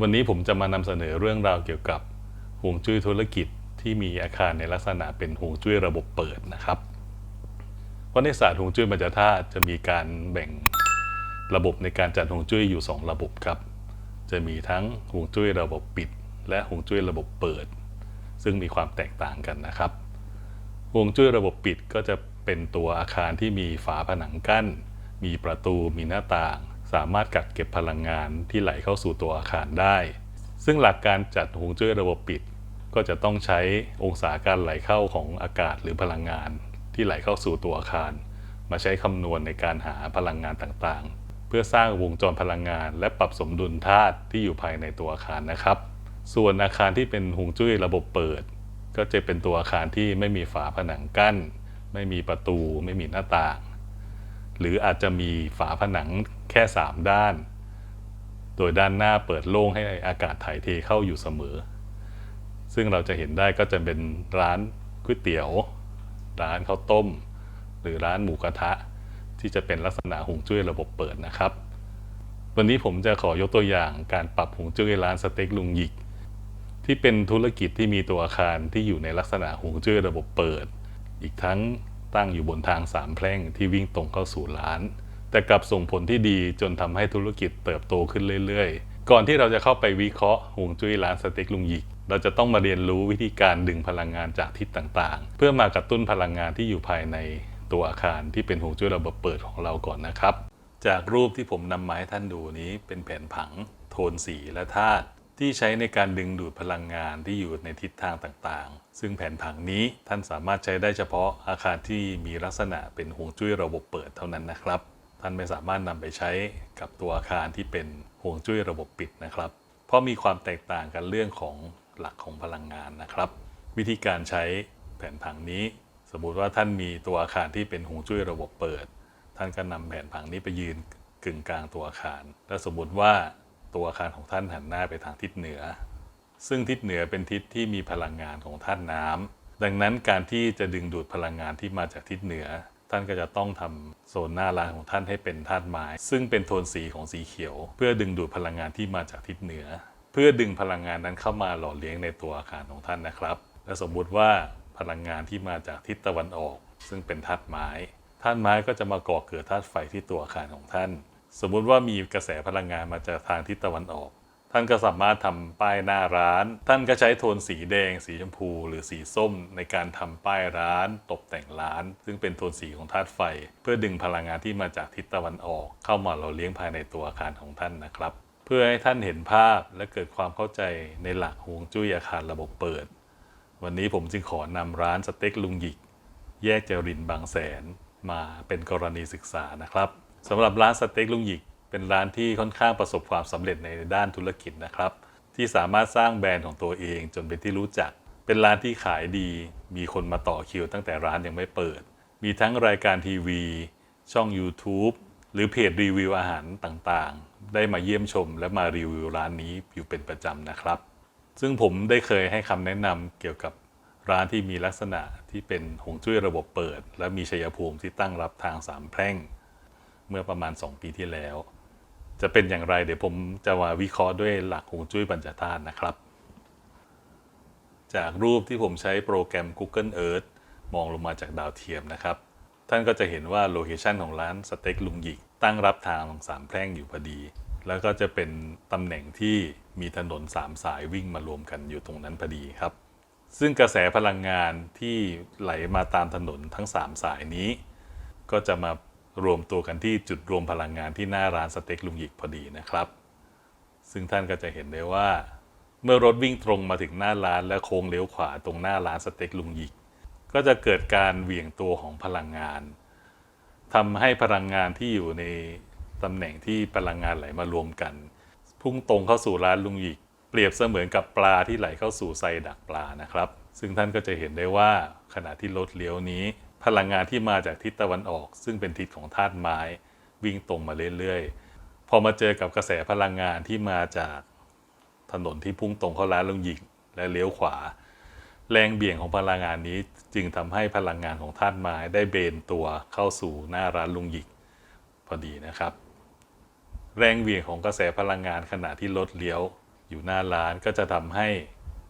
วันนี้ผมจะมานำเสนอเรื่องราวเกี่ยวกับฮวงจุ้ยธุรกิจที่มีอาคารในลักษณะเป็นฮวงจุ้ยระบบเปิดนะครับ เพราะในศาสตร์ฮวงจุ้ยบรรจธาตุจะมีการแบ่งระบบในการจัดฮวงจุ้ยอยู่ 2 ระบบครับ จะมีทั้งฮวงจุ้ยระบบปิด และฮวงจุ้ยระบบเปิด ซึ่งมีความแตกต่างกันนะครับฮวงจุ้ยระบบปิดก็จะเป็นตัวอาคารที่มีฝาผนังกั้น มีประตูมีหน้าต่าง สามารถกักเก็บพลังงานที่ไหลเข้าสู่ตัวอาคารได้ ซึ่งหลักการจัดฮวงจุ้ยระบบปิด ก็จะต้องใช้องศาการไหลเข้าของอากาศหรือพลังงาน ที่ไหลเข้าสู่ตัวอาคาร มาใช้คำนวณในการหาพลังงานต่างๆ เพื่อสร้างวงจรพลังงาน และปรับสมดุลธาตุที่อยู่ภายในตัวอาคารนะครับ ส่วนอาคารที่เป็นฮวงจุ้ยระบบเปิด ก็จะเป็นตัวอาคารที่ไม่มีฝาผนังกั้น ไม่มีประตู ไม่มีหน้าต่าง หรืออาจจะมีฝาผนัง แค่ 3 ด้าน โดยด้านหน้าเปิดโล่งให้อากาศถ่ายเทเข้าอยู่เสมอ ซึ่งเราจะเห็นได้ก็จะเป็นร้านก๋วยเตี๋ยว ร้านข้าวต้ม หรือร้านหมูกระทะ ที่จะเป็นลักษณะหงจุ้ยระบบเปิดนะครับ วันนี้ผมจะขอยกตัวอย่างการปรับหงจุ้ยร้านสเต็กลุงหยิก ที่เป็นธุรกิจที่มีตัวอาคารที่อยู่ในลักษณะหงจุ้ยระบบเปิด อีกทั้งตั้งอยู่บนทางสามแพร่งที่วิ่งตรงเข้าสู่ร้าน แต่กลับส่งผลที่ดีจนทำให้ธุรกิจเติบโตขึ้นเรื่อยๆ ก่อนที่เราจะเข้าไปวิเคราะห์ห่วงจุ้ยร้านสเต็กลุงหยิก เราจะต้องมาเรียนรู้วิธีการดึงพลังงานจากทิศต่างๆ เพื่อมากระตุ้นพลังงานที่อยู่ภายในตัวอาคารที่เป็นห่วงจุ้ยระบบเปิดของเราก่อนนะครับ จากรูปที่ผมนำมาให้ท่านดูนี้เป็นแผนผัง โทนสีและธาตุที่ใช้ในการดึงดูดพลังงานที่อยู่ในทิศทางต่างๆ ซึ่งแผนผังนี้ท่านสามารถใช้ได้เฉพาะอาคารที่มีลักษณะเป็นห่วงจุ้ยระบบเปิดเท่านั้นนะครับ ท่านไม่สามารถนำไปใช้กับตัวอาคารที่เป็นห่วงจุ้ยระบบปิดนะครับ เพราะมีความแตกต่างกันเรื่องของหลักของพลังงานนะครับ วิธีการใช้แผนผังนี้ สมมุติว่าท่านมีตัวอาคารที่เป็นห่วงจุ้ยระบบเปิด ท่านก็นำแผนผังนี้ไปยืนกึ่งกลางตัวอาคาร และสมมติว่าตัวอาคารของท่านหันหน้าไปทางทิศเหนือ ซึ่งทิศเหนือเป็นทิศที่มีพลังงานของธาตุน้ำดังนั้นการที่จะดึงดูดพลังงานที่มาจากทิศเหนือ ท่านก็จะต้องทำโซนหน้าร้านของท่านให้เป็นธาตุไม้ ซึ่งเป็นโทนสีของสีเขียว เพื่อดึงดูดพลังงานที่มาจากทิศเหนือ เพื่อดึงพลังงานนั้นเข้ามาหล่อเลี้ยงในตัวอาคารของท่านนะครับ และสมมุติว่าพลังงานที่มาจากทิศตะวันออก ซึ่งเป็นธาตุไม้ธาตุไม้ก็จะมาก่อเกิดธาตุไฟที่ตัวอาคารของท่าน สมมุติว่ามีกระแสพลังงานมาจากทางทิศตะวันออก ท่านก็สามารถทำป้ายหน้าร้าน ท่านก็ใช้โทนสีแดง สีชมพู หรือสีส้ม ในการทำป้ายร้าน ตกแต่งร้าน ซึ่งเป็นโทนสีของธาตุไฟ เพื่อดึงพลังงานที่มาจากทิศตะวันออก เข้ามาเราเลี้ยงภายในตัวอาคารของท่านนะครับ เพื่อให้ท่านเห็นภาพและเกิดความเข้าใจในหลักฮวงจุ้ยอาคารระบบเปิด วันนี้ผมจึงขอนำร้านสเต็กลุงหยิก แยกเจรินบางแสนมาเป็นกรณีศึกษานะครับสำหรับร้านสเต็กลุงหยิก เป็นร้านที่ค่อนข้างประสบความสำเร็จในด้านธุรกิจนะครับ ที่สามารถสร้างแบรนด์ของตัวเองจนเป็นที่รู้จัก เป็นร้านที่ขายดี มีคนมาต่อคิวตั้งแต่ร้านยังไม่เปิด มีทั้งรายการทีวี ช่อง YouTube หรือเพจรีวิวอาหารต่างๆ ได้มาเยี่ยมชมและมารีวิวร้านนี้อยู่เป็นประจำนะครับ ซึ่งผมได้เคยให้คำแนะนำเกี่ยวกับร้านที่มีลักษณะที่เป็นหงจุ้ยระบบเปิด และมีชัยภูมิที่ตั้งรับทางสามแพร่ง เมื่อประมาณ 2 ปีที่แล้ว จะเป็นอย่างไร เดี๋ยวผมจะมาวิเคราะห์ด้วยหลักหงจุ้ยปัญจธาตุนะครับ จากรูปที่ผมใช้โปรแกรม Google Earth มองลงมาจากดาวเทียมนะครับ ท่านก็จะเห็นว่าโลเคชันของร้านสเต็กลุงหยิก ตั้งรับทางสามแพร่งอยู่พอดี แล้วก็จะเป็นตำแหน่งที่มีถนนสามสายวิ่งมารวมกันอยู่ตรงนั้นพอดีครับ ซึ่งกระแสพลังงานที่ไหลมาตามถนนทั้ง 3 สายนี้ ก็จะมา รวมตัวกันที่จุดรวมพลังงานที่หน้าร้านสเต็กลุงหยิกพอดีนะครับ ซึ่งท่านก็จะเห็นได้ว่า เมื่อรถวิ่งตรงมาถึงหน้าร้านและโค้งเลี้ยวขวาตรงหน้าร้านสเต็กลุงหยิก ก็จะเกิดการเหวี่ยงตัวของพลังงานทำให้พลังงานที่อยู่ในตำแหน่งที่พลังงานไหลมารวมกัน พุ่งตรงเข้าสู่ร้านลุงหยิก เปรียบเสมือนกับปลาที่ไหลเข้าสู่ไซดักปลานะครับ ซึ่งท่านก็จะเห็นได้ว่าขณะที่รถเลี้ยวนี้ พลังงานที่มาจากทิศตะวันออก ซึ่งเป็นทิศของธาตุไม้วิ่งตรงมาเรื่อยๆ พอมาเจอกับกระแสพลังงานที่มาจากถนนที่พุ่งตรงเข้าร้านลุงหยิกและเลี้ยวขวา แรงเบี่ยงของพลังงานนี้จึงทำให้พลังงานของธาตุไม้ได้เบนตัวเข้าสู่หน้าร้านลุงหยิกพอดีนะครับ แรงเหวี่ยงของกระแสพลังงานขณะที่รถเลี้ยวอยู่หน้าร้านก็จะทำให้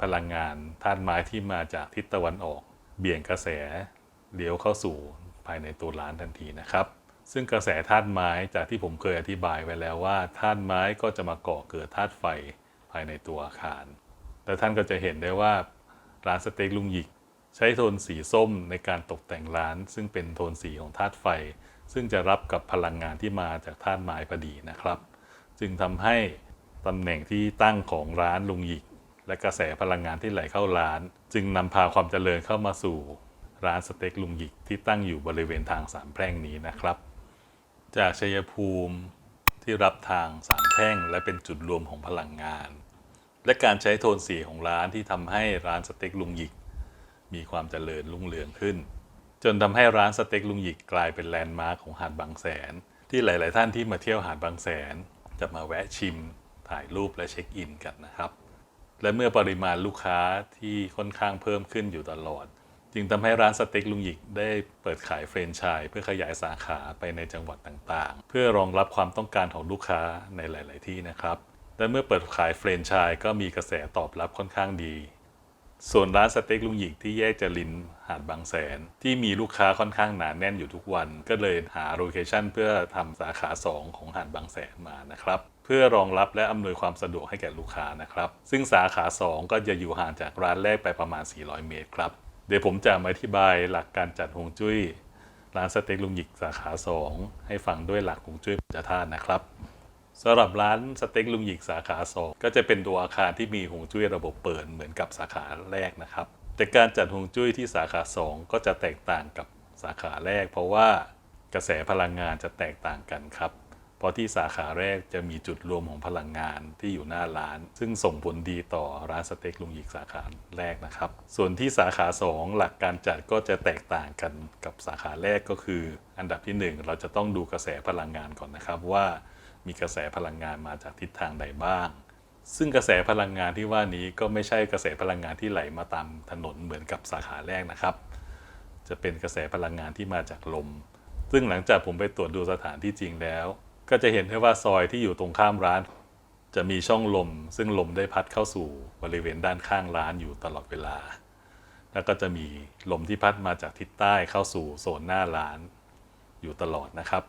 พลังงานธาตุไม้ที่มาจากทิศตะวันออก เบี่ยงกระแส เลี้ยวเข้าสู่ภายในตัวร้านทันทีนะครับ ซึ่งกระแสธาตุไม้จากที่ผมเคยอธิบายไว้แล้วว่าธาตุไม้ก็จะมาก่อเกิดธาตุไฟภายในตัวอาคารและท่านก็จะเห็นได้ว่าร้านสเต็กลุงหยิก ใช้โทนสีส้มในการตกแต่งร้าน ซึ่งเป็นโทนสีของธาตุไฟ ซึ่งจะรับกับพลังงานที่มาจากธาตุไม้พอดีนะครับ จึงทำให้ตำแหน่งที่ตั้งของร้านลุงหยิก และกระแสพลังงานที่ไหลเข้าร้าน จึงนำพาความเจริญเข้ามาสู่ ร้านสเต็กลุงหยิกที่ตั้งอยู่บริเวณทางสามแพร่งนี้นะครับ จากชัยภูมิที่รับทางสามแพร่งและเป็นจุดรวมของพลังงาน และการใช้โทนสีของร้านที่ทำให้ร้านสเต็กลุงหยิก มีความเจริญรุ่งเรืองขึ้น จนทำให้ร้านสเต็กลุงหยิกกลายเป็นแลนด์มาร์คของหาดบางแสน ที่หลาย ๆ ท่านที่มาเที่ยวหาดบางแสน จะมาแวะชิม ถ่ายรูปและเช็คอินกันนะครับและเมื่อปริมาณลูกค้าที่ค่อนข้างเพิ่มขึ้นอยู่ตลอด จึงทำให้ร้านสเต็กลุงหยิกได้เปิดขายเฟรนไชส์เพื่อขยายสาขาไปในจังหวัดต่างๆ เพื่อรองรับความต้องการของลูกค้าในหลาย ๆ ที่นะครับและเมื่อเปิดขายเฟรนไชส์ก็มีกระแสตอบรับค่อนข้างดี ส่วนร้านสเต็กลุงหยิกที่แยกจรินหาดบางแสน ที่มีลูกค้าค่อนข้างหนาแน่นอยู่ทุกวัน ก็เลยหาโลเคชั่นเพื่อทำสาขา 2 ของหาดบางแสนมานะครับเพื่อรองรับและอำนวยความสะดวกให้แก่ลูกค้านะครับ ซึ่งสาขา 2 ก็จะอยู่ห่างจากร้านแรกไปประมาณ 400 เมตรครับ เดี๋ยวผมจะมาอธิบายหลักการจัดฮวงจุ้ยร้านสเต็กลุงหยิกสาขา 2 ให้ฟังด้วยหลักฮวงจุ้ยปัญจธาตุนะครับสำหรับร้านสเต็กลุงหยิกสาขา 2 ก็จะเป็นตัวอาคารที่มีหงจุ้ยระบบเปิดเหมือนกับสาขาแรกนะครับ แต่การจัดหงจุ้ยที่สาขา 2 ก็จะแตกต่างกับสาขาแรก เพราะว่ากระแสพลังงานจะแตกต่างกันครับ เพราะที่สาขาแรกจะมีจุดรวมของพลังงานที่อยู่หน้าร้าน ซึ่งส่งผลดีต่อร้านสเต็กลุงหยิกสาขาแรกนะครับ ส่วนที่สาขา 2 หลักการจัดก็จะแตกต่างกันกับสาขาแรกก็คือ อันดับที่ 1 เราจะต้องดูกระแสพลังงานก่อนนะครับว่า มีกระแสพลังงานมาจากทิศทางใดบ้าง ซึ่งกระแสพลังงานที่ว่านี้ก็ไม่ใช่กระแสพลังงานที่ไหลมาตามถนนเหมือนกับสาขาแรกนะครับ จะเป็นกระแสพลังงานที่มาจากลม ซึ่งหลังจากผมไปตรวจดูสถานที่จริงแล้ว ก็จะเห็นได้ว่าซอยที่อยู่ตรงข้ามร้าน จะมีช่องลม ซึ่งลมได้พัดเข้าสู่บริเวณด้านข้างร้านอยู่ตลอดเวลา แล้วก็จะมีลมที่พัดมาจากทิศใต้เข้าสู่โซนหน้าร้านอยู่ตลอดนะครับ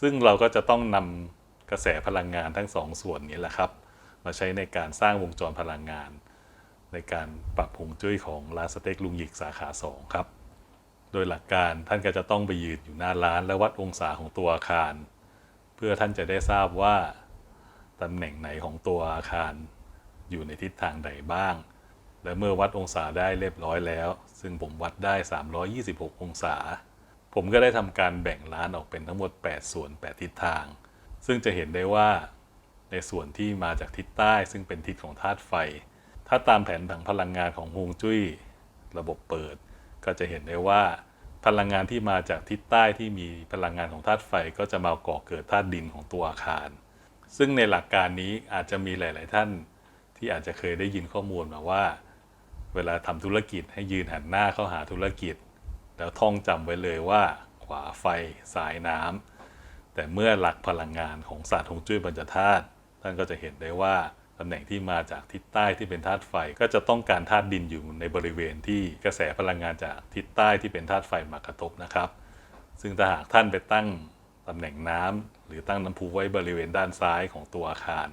ซึ่งเราก็จะต้องนำกระแสพลังงานทั้งสองส่วนนี้แหละครับ มาใช้ในการสร้างวงจรพลังงาน ในการปรับฮวงจุ้ยของร้านสเต็กลุงหยิกสาขา2ครับ โดยหลักการท่านก็จะต้องไปยืนอยู่หน้าร้านและวัดองศาของตัวอาคาร เพื่อท่านจะได้ทราบว่าตำแหน่งไหนของตัวอาคารอยู่ในทิศทางใดบ้าง และเมื่อวัดองศาได้เรียบร้อยแล้ว ซึ่งผมวัดได้ 326 องศา ผมก็ได้ทำการแบ่งร้านออกเป็นทั้งหมด 8 ส่วน 8 ทิศทาง ซึ่งจะเห็นได้ว่า ในส่วนที่มาจากทิศใต้ ซึ่งเป็นทิศของธาตุไฟ ถ้าตามแผนผังพลังงานของฮวงจุ้ย ระบบเปิด ก็จะเห็นได้ว่า พลังงานที่มาจากทิศใต้ที่มีพลังงานของธาตุไฟก็จะมาก่อเกิดธาตุดินของตัวอาคาร ซึ่งในหลักการนี้อาจจะมีหลาย ๆ ท่านที่อาจจะเคยได้ยินข้อมูลมาว่า เวลาทำธุรกิจให้ยืนหันหน้าเข้าหาธุรกิจ แล้วท่องจำไว้เลยว่า ขวาไฟซ้ายน้ำแต่เมื่อหลักพลังงานของศาสตร์ฮวงจุ้ยปัญจธาตุท่านก็จะเห็นได้ว่า ตำแหน่งที่มาจากทิศใต้ที่เป็นธาตุไฟ ก็จะต้องการธาตุดินอยู่ในบริเวณที่กระแสพลังงานจากทิศใต้ที่เป็นธาตุไฟมากระทบนะครับ ซึ่งถ้าหากท่านไปตั้งตำแหน่งน้ำหรือตั้งน้ำพุไว้บริเวณด้านซ้ายของตัวอาคาร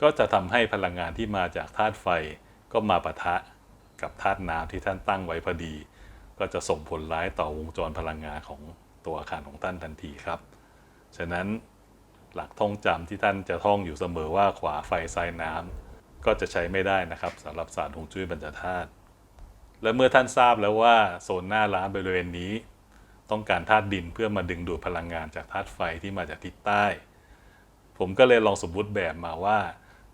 ก็จะทำให้พลังงานที่มาจากธาตุไฟก็มาปะทะกับธาตุน้ำที่ท่านตั้งไว้พอดี ก็จะส่งผลร้ายต่อวงจรพลังงานของตัวอาคารของท่านทันทีครับ ฉะนั้น หลักท่องจำที่ท่านจะท่องอยู่เสมอว่าขวาไฟซ้ายน้ำก็จะใช้ไม่ได้นะครับสำหรับศาสตร์ฮวงจุ้ยบรรจธาตุและเมื่อท่านทราบแล้วว่าโซนหน้าร้านบริเวณนี้ ต้องการธาตุดินเพื่อมาดึงดูดพลังงานจากธาตุไฟที่มาจากทิศใต้ ผมก็เลยลองสมมติแบบมาว่า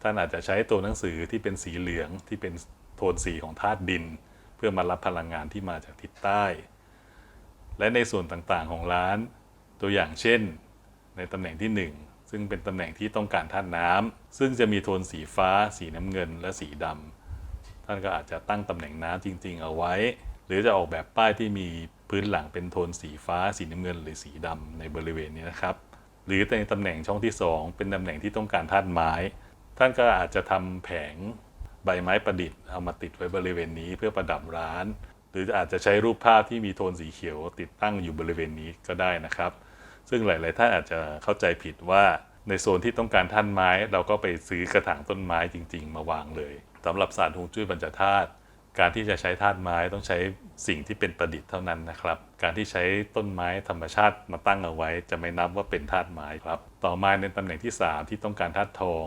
ท่านอาจจะใช้ตัวหนังสือที่เป็นสีเหลืองที่เป็นโทนสีของธาตุดิน เพื่อมารับพลังงานที่มาจากทิศใต้ และในส่วนต่างๆของร้าน ตัวอย่างเช่น ในตำแหน่งที่ 1 ซึ่งเป็นตำแหน่งที่ต้องการธาตุน้ำซึ่งจะมีโทนสีฟ้า สีน้ำเงิน และสีดำท่านก็อาจจะตั้งตำแหน่งน้ำจริง ๆ เอาไว้ หรือจะออกแบบป้ายที่มีพื้นหลังเป็นโทนสีฟ้า สีน้ำเงิน หรือสีดำในบริเวณนี้นะครับ หรือในตำแหน่งช่องที่ 2 เป็นตำแหน่งที่ต้องการธาตุไม้ ท่านก็อาจจะทำแผงใบไม้ประดิษฐ์เอามาติดไว้บริเวณนี้เพื่อประดับร้าน หรืออาจจะใช้รูปภาพที่มีโทนสีเขียวติดตั้งอยู่บริเวณนี้ก็ได้นะครับ ซึ่งหลาย ๆ ท่านอาจจะเข้าใจผิดว่าในโซนที่ต้องการท่านไม้ เราก็ไปซื้อกระถางต้นไม้จริง ๆ มาวางเลยสำหรับศาสตร์ฮวงจุ้ยบรรจธาตุการที่จะใช้ธาตุไม้ต้องใช้สิ่งที่เป็นประดิษฐ์เท่านั้นนะครับ การที่ใช้ต้นไม้ธรรมชาติมาตั้งเอาไว้ จะไม่นับว่าเป็นธาตุไม้ครับ ต่อมาในตำแหน่งที่ 3 ที่ต้องการธาตุทอง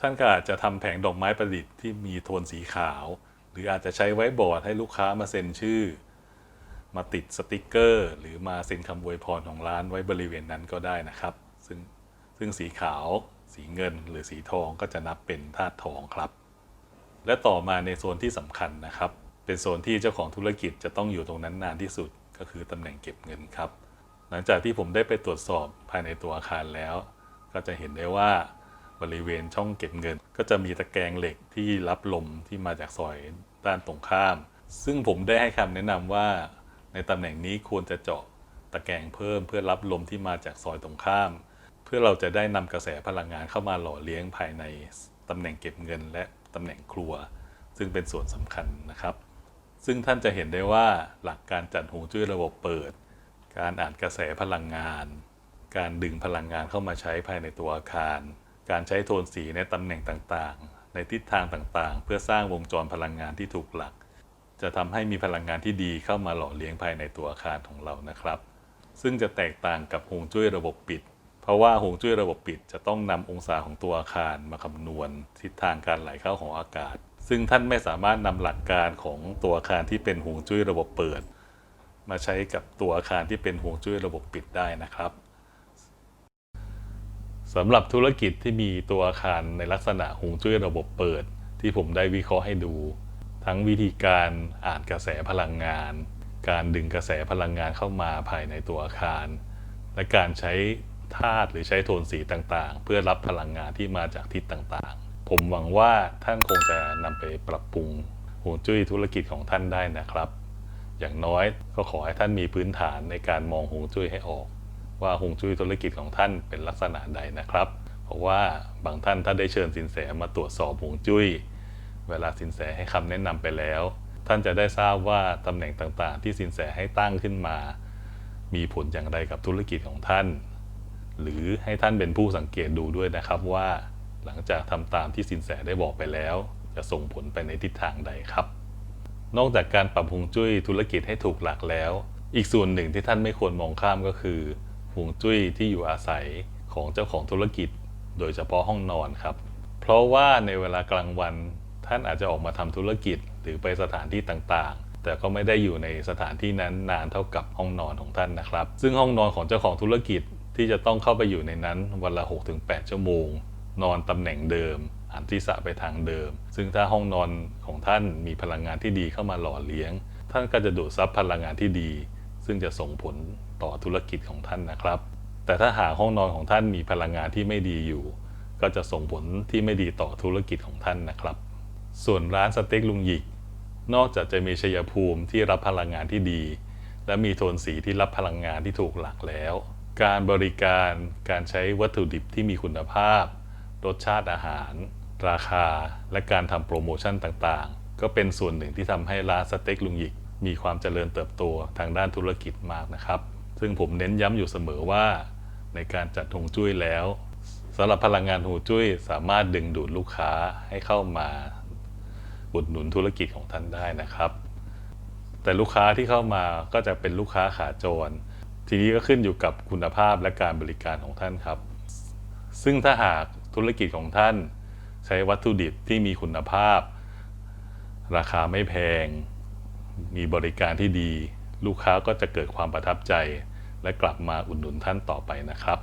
ท่านก็อาจจะทำแผงดอกไม้ประดิษฐ์ที่มีโทนสีขาว หรืออาจจะใช้ไว้บอร์ดให้ลูกค้ามาเซ็นชื่อ มาติดสติกเกอร์ หรือมาเซ็นคำอวยพรของร้านไว้บริเวณนั้นก็ได้นะครับ ซึ่งซึ่งสีขาว สีเงิน หรือสีทองก็จะนับเป็นธาตุทองครับ และต่อมาในโซนที่สำคัญนะครับ เป็นโซนที่เจ้าของธุรกิจจะต้องอยู่ตรงนั้นนานที่สุด ก็คือตำแหน่งเก็บเงินครับ หลังจากที่ผมได้ไปตรวจสอบภายในตัวอาคารแล้ว ก็จะเห็นได้ว่าบริเวณช่องเก็บเงิน ก็จะมีตะแกรงเหล็กที่รับลมที่มาจากซอยด้านตรงข้าม ซึ่งผมได้ให้คำแนะนำว่า ในตำแหน่งนี้ควรจะเจาะตะแกรงเพิ่มเพื่อรับลมที่มาจากซอยตรงข้าม เพื่อเราจะได้นำกระแสพลังงานเข้ามาหล่อเลี้ยงภายในตำแหน่งเก็บเงิน และตำแหน่งครัว ซึ่งเป็นส่วนสำคัญนะครับ ซึ่งท่านจะเห็นได้ว่าหลักการจัดฮวงจุ้ยระบบเปิด การอ่านกระแสพลังงาน การดึงพลังงานเข้ามาใช้ภายในตัวอาคาร การใช้โทนสีในตำแหน่งต่างๆ ในทิศทางต่างๆ เพื่อสร้างวงจรพลังงานที่ถูกหลัก จะทำให้มีพลังงานที่ดีเข้ามาหล่อเลี้ยงภายในตัวอาคารของเรานะครับ ซึ่งจะแตกต่างกับฮวงจุ้ยระบบปิด เพราะว่าฮวงจุ้ยระบบปิด จะต้องนำองศาของตัวอาคารมาคำนวณ ทิศทางการไหลเข้าของอากาศ ซึ่งท่านไม่สามารถนำหลักการของตัวอาคารที่เป็นฮวงจุ้ยระบบเปิด มาใช้กับตัวอาคารที่เป็นฮวงจุ้ยระบบปิดได้นะครับสำหรับธุรกิจที่มีตัวอาคารในลักษณะฮวงจุ้ยระบบเปิด ที่ผมได้วิเคราะห์ให้ดู ทั้งวิธีการอ่านกระแสพลังงาน การดึงกระแสพลังงานเข้ามาภายในตัวอาคาร และการใช้ธาตุหรือใช้โทนสีต่างๆ เพื่อรับพลังงานที่มาจากทิศต่างๆ ผมหวังว่าท่านคงจะนำไปปรับปรุงฮวงจุ้ยธุรกิจของท่านได้นะครับ อย่างน้อยก็ขอให้ท่านมีพื้นฐานในการมองฮวงจุ้ยให้ออก ว่าฮวงจุ้ยธุรกิจของท่านเป็นลักษณะใดนะครับ เพราะว่าบางท่านถ้าได้เชิญสินแสมาตรวจสอบฮวงจุ้ย เวลาสินแสให้คำแนะนำไปแล้ว ท่านจะได้ทราบว่าตำแหน่งต่างๆ ที่สินแสให้ตั้งขึ้นมา มีผลอย่างไรกับธุรกิจของท่าน หรือให้ท่านเป็นผู้สังเกตดูด้วยนะครับว่า หลังจากทำตามที่สินแสได้บอกไปแล้ว จะส่งผลไปในทิศทางใดครับ นอกจากการปรับฮวงจุ้ยธุรกิจให้ถูกหลักแล้ว อีกส่วนหนึ่งที่ท่านไม่ควรมองข้ามก็คือฮวงจุ้ยที่อยู่อาศัยของเจ้าของธุรกิจ โดยเฉพาะห้องนอนครับ เพราะว่าในเวลากลางวัน ท่านอาจจะออกมาทำธุรกิจหรือไปสถานที่ต่างๆ แต่ก็ไม่ได้อยู่ในสถานที่นั้นนานเท่ากับห้องนอนของท่านนะครับ ซึ่งห้องนอนของเจ้าของธุรกิจที่จะต้องเข้าไปอยู่ในนั้นวันละ 6-8 ชั่วโมง นอนตำแหน่งเดิมหันศีรษะไปทางเดิม ซึ่งถ้าห้องนอนของท่านมีพลังงานที่ดีเข้ามาหล่อเลี้ยง ท่านก็จะดูดซับพลังงานที่ดี ซึ่งจะส่งผลต่อธุรกิจของท่านนะครับ แต่ถ้าหากห้องนอนของท่านมีพลังงานที่ไม่ดีอยู่ ก็จะส่งผลที่ไม่ดีต่อธุรกิจของท่านนะครับ ส่วนร้านสเต็กลุงหยิก นอกจากจะมีชัยภูมิที่รับพลังงานที่ดี และมีโทนสีที่รับพลังงานที่ถูกหลักแล้ว การบริการการใช้วัตถุดิบที่มีคุณภาพ รสชาติอาหาร ราคา และการทำโปรโมชั่นต่างๆ ก็เป็นส่วนหนึ่งที่ทำให้ร้านสเต็กลุงหยิก มีความเจริญเติบโตทางด้านธุรกิจมากนะครับ ซึ่งผมเน้นย้ำอยู่เสมอว่า ในการจัดฮวงจุ้ยแล้วสำหรับพลังงานฮวงจุ้ยสามารถดึงดูดลูกค้าให้เข้ามา อุดหนุนธุรกิจของท่านได้นะครับ แต่ลูกค้าที่เข้ามาก็จะเป็นลูกค้าขาจร ทีนี้ก็ขึ้นอยู่กับคุณภาพและการบริการของท่านครับ ซึ่งถ้าหากธุรกิจของท่าน ใช้วัตถุดิบที่มีคุณภาพ ราคาไม่แพง มีบริการที่ดี ลูกค้าก็จะเกิดความประทับใจ และกลับมาอุดหนุนท่านต่อไปนะครับ